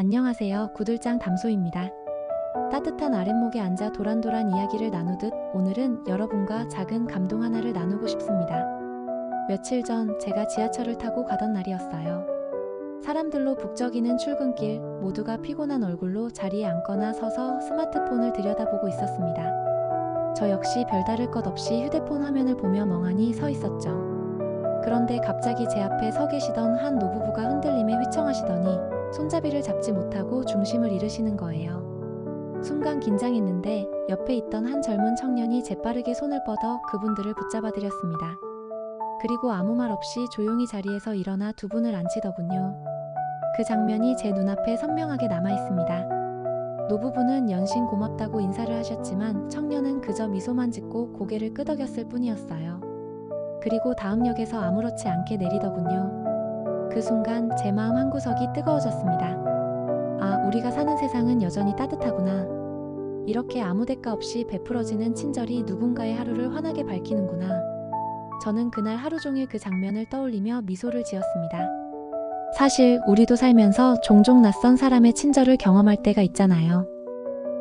안녕하세요. 구들장 담소입니다. 따뜻한 아랫목에 앉아 도란도란 이야기를 나누듯 오늘은 여러분과 작은 감동 하나를 나누고 싶습니다. 며칠 전 제가 지하철을 타고 가던 날이었어요. 사람들로 북적이는 출근길, 모두가 피곤한 얼굴로 자리에 앉거나 서서 스마트폰을 들여다보고 있었습니다. 저 역시 별다를 것 없이 휴대폰 화면을 보며 멍하니 서 있었죠. 그런데 갑자기 제 앞에 서 계시던 한 노부부가 흔들림에 휘청하시더니 손잡이를 잡지 못하고 중심을 잃으시는 거예요. 순간 긴장했는데 옆에 있던 한 젊은 청년이 재빠르게 손을 뻗어 그분들을 붙잡아 드렸습니다. 그리고 아무 말 없이 조용히 자리에서 일어나 두 분을 앉히더군요. 그 장면이 제 눈앞에 선명하게 남아 있습니다. 노부부는 연신 고맙다고 인사를 하셨지만 청년은 그저 미소만 짓고 고개를 끄덕였을 뿐이었어요. 그리고 다음 역에서 아무렇지 않게 내리더군요. 그 순간 제 마음 한구석이 뜨거워졌습니다. 아, 우리가 사는 세상은 여전히 따뜻하구나. 이렇게 아무 대가 없이 베풀어지는 친절이 누군가의 하루를 환하게 밝히는구나. 저는 그날 하루 종일 그 장면을 떠올리며 미소를 지었습니다. 사실 우리도 살면서 종종 낯선 사람의 친절을 경험할 때가 있잖아요.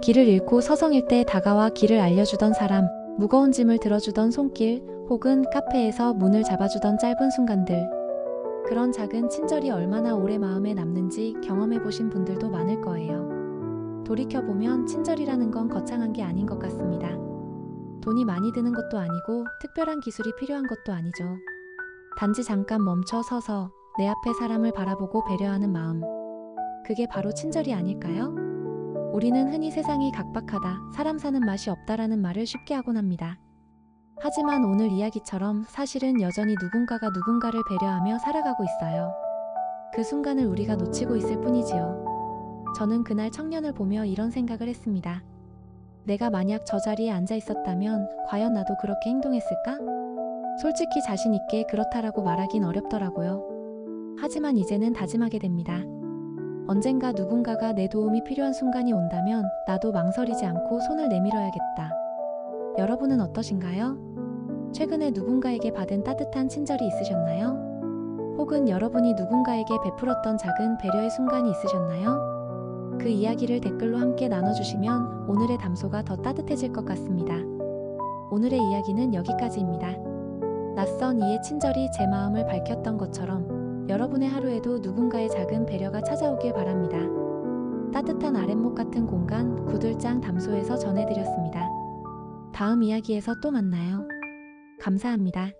길을 잃고 서성일 때 다가와 길을 알려주던 사람, 무거운 짐을 들어주던 손길, 혹은 카페에서 문을 잡아주던 짧은 순간들. 그런 작은 친절이 얼마나 오래 마음에 남는지 경험해 보신 분들도 많을 거예요. 돌이켜보면 친절이라는 건 거창한 게 아닌 것 같습니다. 돈이 많이 드는 것도 아니고 특별한 기술이 필요한 것도 아니죠. 단지 잠깐 멈춰 서서 내 앞에 사람을 바라보고 배려하는 마음. 그게 바로 친절이 아닐까요? 우리는 흔히 세상이 각박하다, 사람 사는 맛이 없다라는 말을 쉽게 하곤 합니다. 하지만 오늘 이야기처럼 사실은 여전히 누군가가 누군가를 배려하며 살아가고 있어요. 그 순간을 우리가 놓치고 있을 뿐이지요. 저는 그날 청년을 보며 이런 생각을 했습니다. 내가 만약 저 자리에 앉아 있었다면 과연 나도 그렇게 행동했을까? 솔직히 자신 있게 그렇다라고 말하긴 어렵더라고요. 하지만 이제는 다짐하게 됩니다. 언젠가 누군가가 내 도움이 필요한 순간이 온다면 나도 망설이지 않고 손을 내밀어야겠다. 여러분은 어떠신가요? 최근에 누군가에게 받은 따뜻한 친절이 있으셨나요? 혹은 여러분이 누군가에게 베풀었던 작은 배려의 순간이 있으셨나요? 그 이야기를 댓글로 함께 나눠주시면 오늘의 담소가 더 따뜻해질 것 같습니다. 오늘의 이야기는 여기까지입니다. 낯선 이의 친절이 제 마음을 밝혔던 것처럼 여러분의 하루에도 누군가의 작은 배려가 찾아오길 바랍니다. 따뜻한 아랫목 같은 공간 구들장 담소에서 전해드렸습니다. 다음 이야기에서 또 만나요. 감사합니다.